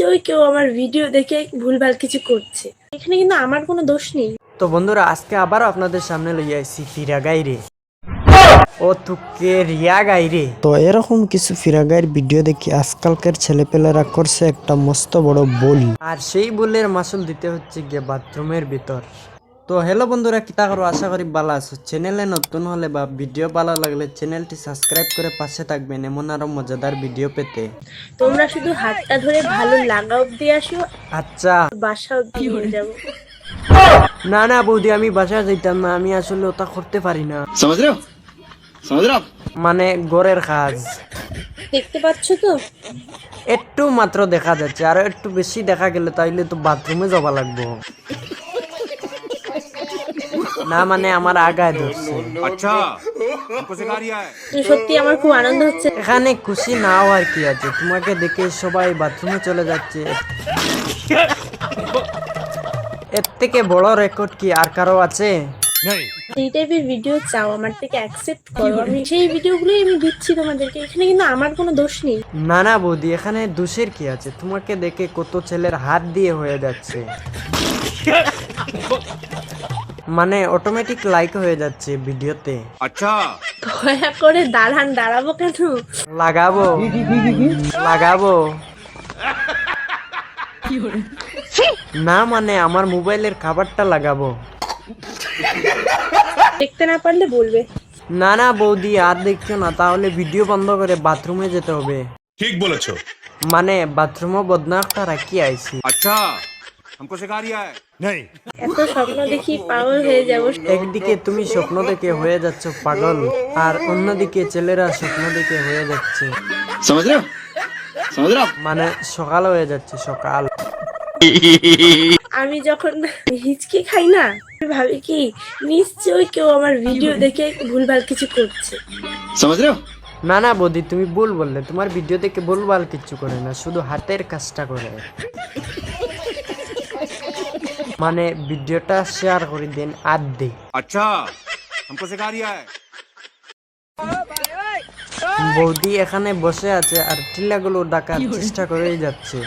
নিশ্চয়ই কেউ আমার ভিডিও দেখে ভুলভাল কিছু করছে। এখানে কিন্তু আমার কোনো দোষ নেই। তো বন্ধুরা আজকে আবার আপনাদের সামনে লইয়া আইছি ফিরা গাইরে ও তুকে রিয়া গাইরে তো এরকম কিছু ফিরাগাইর ভিডিও দেখি আজকালকার ছেলেপেলেরা করছে একটা মস্ত বড় বল। আর সেই বলের মাসুল দিতে হচ্ছে গিয়ে বাথরুমের ভিতর। তো হ্যালো বন্ধুরা কী করো আশা করি ভালো আছো। চ্যানেলে নতুন হলে বা ভিডিও ভালো লাগলে চ্যানেলটি সাবস্ক্রাইব করে পাশে থাকবেন। এমন আরও মজাদার ভিডিও পেতে। তোমরা শুধু হাতটা ধরে ভালো লাগা অব্দি আসো। আচ্ছা। বাসা অব্দি হয়ে যাব। না না বৌদি আমি বাসা যাইতাম না। আমি আসলে ওটা করতে পারি না। মানে গরের কাজ। দেখতে পাচ্ছ তো? একটু মাত্র দেখা যাচ্ছে। আর একটু বেশি দেখা গেলে তাইলে তো বাথরুমে যাওয়া লাগবো। না মানে আমার আগায় ধরছে। আচ্ছা সত্যি আমার খুব আনন্দ হচ্ছে। এখানে খুশি না হওয়ার কি আছে। তোমাকে দেখে সবাই বাথরুমে চলে যাচ্ছে। এর থেকে বড় রেকর্ড কি আর কারও আছে? এই টাইপের ভিডিও চাও আমার থেকে অ্যাকসেপ্ট করো। আমি সেই ভিডিওগুলোই আমি দিচ্ছি তোমাদেরকে। এখানে কিন্তু আমার কোনো দোষ নেই। না না বৌদি এখানে দোষের কি আছে? তোমাকে দেখে কত ছেলের হাত দিয়ে হয়ে যাচ্ছে। মানে অটোমেটিক লাইক হয়ে যাচ্ছে ভিডিওতে। আচ্ছা। দয়া করে দাঁড়ান দাঁড়াবো কেন? লাগাবো। লাগাবো। না মানে আমার মোবাইলের খাবারটা লাগাবো। দেখতে না পারলে বলবে। না না বৌদি আর দেখছ না তাহলে ভিডিও বন্ধ করে বাথরুমে যেতে হবে। ঠিক বলেছ। মানে বাথরুমও বদনাখটা রাখি আইছি। আচ্ছা। हमको सिखा रिया है नहीं এত স্বপ্ন দেখি পাগল হয়ে যাবো একদিকে তুমি স্বপ্ন দেখে হয়ে যাচ্ছ পাগল আর অন্যদিকে ছেলেরা স্বপ্ন দেখে হয়ে যাচ্ছে समझ रहे हो समझ रहे हो आप মানে সকাল হয়ে যাচ্ছে সকাল আমি যখন হিচকি খাই না আমি ভাবি কি নিশ্চয়ই কেউ আমার ভিডিও দেখে ভুলভাল কিছু করছে समझ रहे हो না না বৌদি তুমি ভুল বললে তোমার ভিডিও দেখে বলবাল কিচ্ছু করে না শুধু হাতের কাজটা করে মানে ভিডিওটা শেয়ার করে দেন আর দে अच्छा हमको सिखा रिया है বৌদি এখানে বসে আছে আর টিল্লাগুলো ডাকার চেষ্টা করেই যাচ্ছে